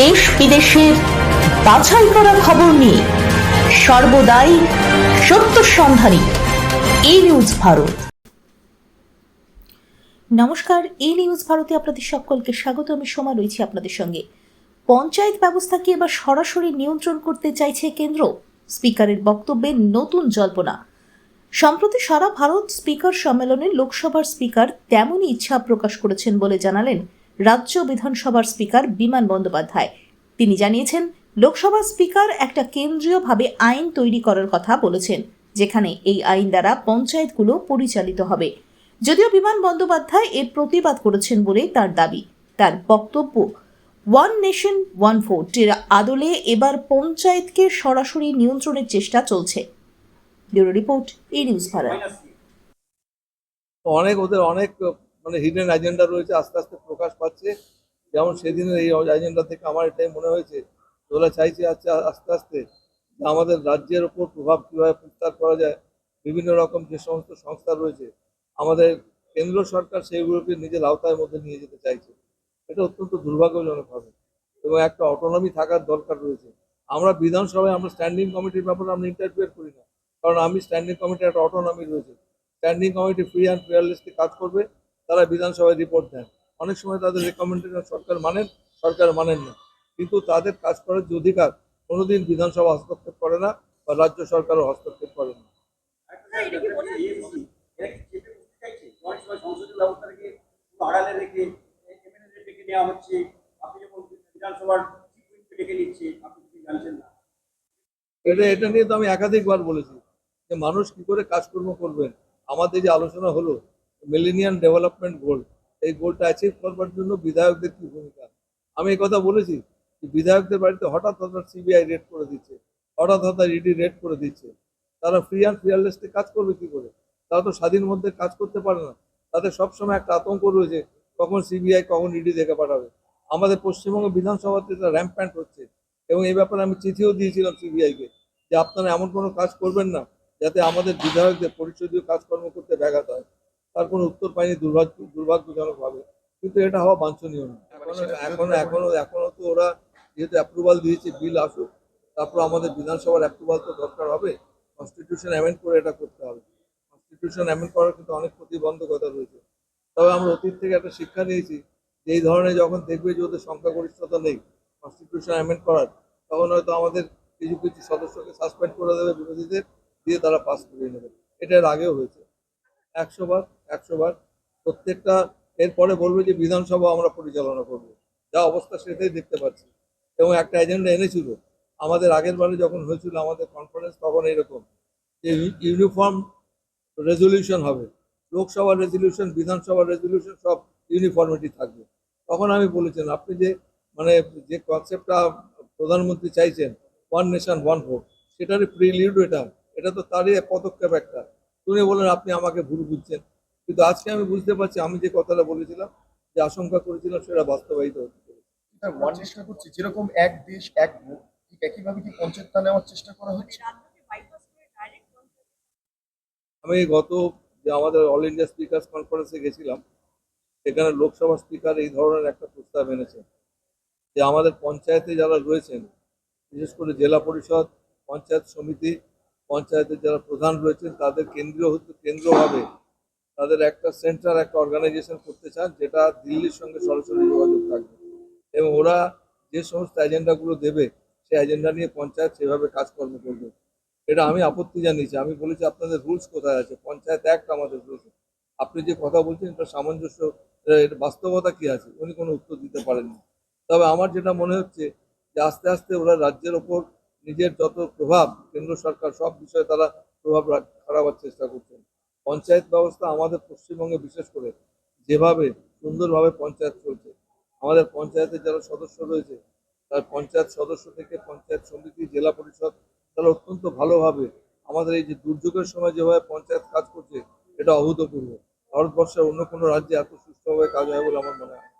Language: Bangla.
দেশ বিদেশের বাছাই করা খবর নিয়ে সর্বদাই সত্য সন্ধানী এই নিউজ ভারত। নমস্কার, এই নিউজ ভারতে আপনাদের সকলকে স্বাগত। আমি সোমা রয়েছি আপনাদের সঙ্গে। পঞ্চায়েত ব্যবস্থাকে এবার সরাসরি নিয়ন্ত্রণ করতে চাইছে কেন্দ্র? স্পিকারের বক্তব্যে নতুন জল্পনা। সম্প্রতি সারা ভারত স্পিকার সম্মেলনে লোকসভার স্পিকার তেমনই ইচ্ছা প্রকাশ করেছেন বলে জানালেন রাজ্য বিধানসভার স্পিকার বিমান বন্দ্যোপাধ্যায়। তিনি জানিয়েছেন লোকসভার স্পিকার একটা কেন্দ্রীয়ভাবে আইন তৈরি করার কথা বলেছেন, যেখানে এই আইন দ্বারা পঞ্চায়েতগুলো পরিচালিত হবে। যদিও বিমান বন্দ্যোপাধ্যায় এর প্রতিবাদ করেছেন বলেই তার দাবি, তার বক্তব্য, ওয়ান নেশন, ওয়ান ভোটের আদলে এবার পঞ্চায়েতকে সরাসরি নিয়ন্ত্রণের চেষ্টা চলছে। ব্যুরো রিপোর্ট এই নিউজ ভারত। অনেক ওদের অনেক মানে হিডেন এজেন্ডা রয়েছে আস্তে আস্তে প্রকাশ পাচ্ছে। যেমন সেদিনের এই এজেন্ডা থেকে আমার এটাই মনে হয়েছে তোরা চাইছে আচ্ছা আস্তে আস্তে যে আমাদের রাজ্যের ওপর প্রভাব কীভাবে বিস্তার করা যায়, বিভিন্ন রকম যে সমস্ত সংস্থা রয়েছে, আমাদের কেন্দ্র সরকার সেইগুলোকে নিজের আওতায় মধ্যে নিয়ে যেতে চাইছে। এটা অত্যন্ত দুর্ভাগ্যজনক হবে এবং একটা অটোনমি থাকার দরকার রয়েছে। আমরা বিধানসভায়, আমরা স্ট্যান্ডিং কমিটির ব্যাপারে আমরা ইন্টারফিয়ার করি না। কারণ আমি স্ট্যান্ডিং কমিটির একটা অটোনমি রয়েছে। Standing committee free and fearlessly কাজ করবে, তারা বিধানসভায় রিপোর্ট দেন। অনেক সময় তাদের রেকমেন্ডেশন সরকার মানেন সরকার মানেন না। কিন্তু তাদের কাজ করার যে অধিকার কোনোদিন বিধানসভা হস্তক্ষেপ করে না বা রাজ্য সরকারও হস্তক্ষেপ করে না। এটা এটা নিয়ে তো আমি একাধিকবার বলেছি যে মানুষ কি করে কাজকর্ম করবেন আমাদের যে আলোচনা হলো মিলেনিয়াম ডেভেলপমেন্ট গোল এই গোলটা অ্যাচিভ করবার জন্য বিধায়কদের কি ভূমিকা? আমি এই কথা বলেছি যে বিধায়কদের বাড়িতে হঠাৎ হঠাৎ সিবিআই রেড করে দিচ্ছে, হঠাৎ হঠাৎ ইডি রেড করে দিচ্ছে। তারা ফ্রি অ্যান্ড ফিয়ারলেসলি কাজ করবে কি করে? তারা তো স্বাধীন মধ্যে কাজ করতে পারে না। তাদের সবসময় একটা আতঙ্ক রয়েছে, কখন সিবিআই কখন ইডি দেখে পাঠাবে। আমাদের পশ্চিমবঙ্গ বিধানসভাতে এটা র্যাম্প্যান্ট হচ্ছে এবং এই ব্যাপারে আমি চিঠিও দিয়েছিলাম সিবিআইকে যে আপনারা এমন কোনো কাজ করবেন না, যাতে আমাদের বিধায়কদের পরিচর্যীয় কাজকর্ম করতে ব্যাঘাত হয়। তার কোনো উত্তর পাইনি দুর্ভাগ্য দুর্ভাগ্যজনকভাবে কিন্তু এটা হওয়া বাঞ্ছনীয় না এখনও এখনও এখনও এখনও তো ওরা যেহেতু অ্যাপ্রুভাল দিয়েছে বিল আসুক তারপর আমাদের বিধানসভার অ্যাপ্রুভাল তো দরকার হবে কনস্টিটিউশন অ্যামেন্ড করে এটা করতে হবে। কনস্টিটিউশন অ্যামেন্ড করার কিন্তু অনেক প্রতিবন্ধকতা রয়েছে। তবে আমরা অতীত থেকে একটা শিক্ষা নিয়েছি যে এই ধরনের যখন দেখবে যে ওদের সংখ্যাগরিষ্ঠতা নেই কনস্টিটিউশন অ্যামেন্ড করার তখন হয়তো আমাদের কিছু কিছু সদস্যকে সাসপেন্ড করে দেবে বিরোধীদের দিয়ে তারা পাস করিয়ে নেবে। এটা এর আগেও হয়েছে। একশো বার একশো বার, প্রত্যেকটা, এরপরে বলবে যে বিধানসভা আমরা পরিচালনা করব। যা অবস্থা সেটাই দেখতে পাচ্ছি। এবং একটা এজেন্ডা এনেছিল। আমাদের আগের বারে যখন হয়েছিল আমাদের কনফারেন্স তখন এরকম যে ইউনিফর্ম রেজলিউশন হবে। লোকসভার রেজলিউশন বিধানসভার রেজলিউশন সব ইউনিফর্মিটি থাকবে। তখন আমি বলেছেন, আপনি যে মানে যে কনসেপ্টটা প্রধানমন্ত্রী চাইছেন ওয়ান নেশন ওয়ান ভোট সেটারই প্রিলিউড এটা। এটা তো তারই পদক্ষেপ একটা। তুমি বলেন আপনি আমাকে ভুল বুঝছেন। কিন্তু আজকে আমি বুঝতে পারছি আমি যে কথাটা বলেছিলাম যে আশঙ্কা করেছিলাম সেটা বাস্তবায়িত হচ্ছে এটা ওয়ান চেষ্টা করছি যেরকম এক দেশ এক ভোট ঠিক একইভাবে কি পঞ্চায়েতটা নেওয়ার চেষ্টা করা হচ্ছে? আমি গত যে আমাদের অল ইন্ডিয়া স্পিকার্স কনফারেন্সে গেছিলাম সেখানে লোকসভা স্পিকার এই ধরনের একটা প্রস্তাব এনেছেন যে আমাদের পঞ্চায়েতে যারা রয়েছেন বিশেষ করে জেলা পরিষদ পঞ্চায়েত সমিতি পঞ্চায়েতের যারা প্রধান রয়েছেন, তাদের কেন্দ্রীয় কেন্দ্রভাবে তাদের একটা সেন্টার, একটা অর্গানাইজেশন করতে চান, যেটা দিল্লির সঙ্গে সরাসরি যোগাযোগ থাকবে। এবং ওরা যে সমস্ত এজেন্ডাগুলো দেবে, সেই এজেন্ডা নিয়ে পঞ্চায়েত সেভাবে কাজকর্ম করবে। এটা আমি আপত্তি জানিয়েছি। আমি বলেছি, আপনাদের রুলস কোথায় আছে? পঞ্চায়েত অ্যাক্ট আমাদের রয়েছে আপনি যে কথা বলছেন, এটা সামঞ্জস্য, এটা বাস্তবতা কি আছে? উনি কোনো উত্তর দিতে পারেননি। তবে আমার যেটা মনে হচ্ছে যে, আস্তে আস্তে ওরা রাজ্যের ওপর নিজের যত প্রভাব কেন্দ্র সরকার সব বিষয়ে তারা প্রভাব খারাবার চেষ্টা করছেন। পঞ্চায়েত ব্যবস্থা আমাদের পশ্চিমবঙ্গে বিশেষ করে যেভাবে সুন্দরভাবে পঞ্চায়েত চলছে, আমাদের পঞ্চায়েতের যারা সদস্য রয়েছে, তার পঞ্চায়েত সদস্য থেকে পঞ্চায়েত সমিতি, জেলা পরিষদ, তারা অত্যন্ত ভালোভাবে আমাদের এই যে দুর্যোগের সময় যেভাবে পঞ্চায়েত কাজ করছে, এটা অভূতপূর্ব। ভারতবর্ষের অন্য কোনো রাজ্যে এত সুস্থভাবে কাজ হয় বলে আমার মনে হয়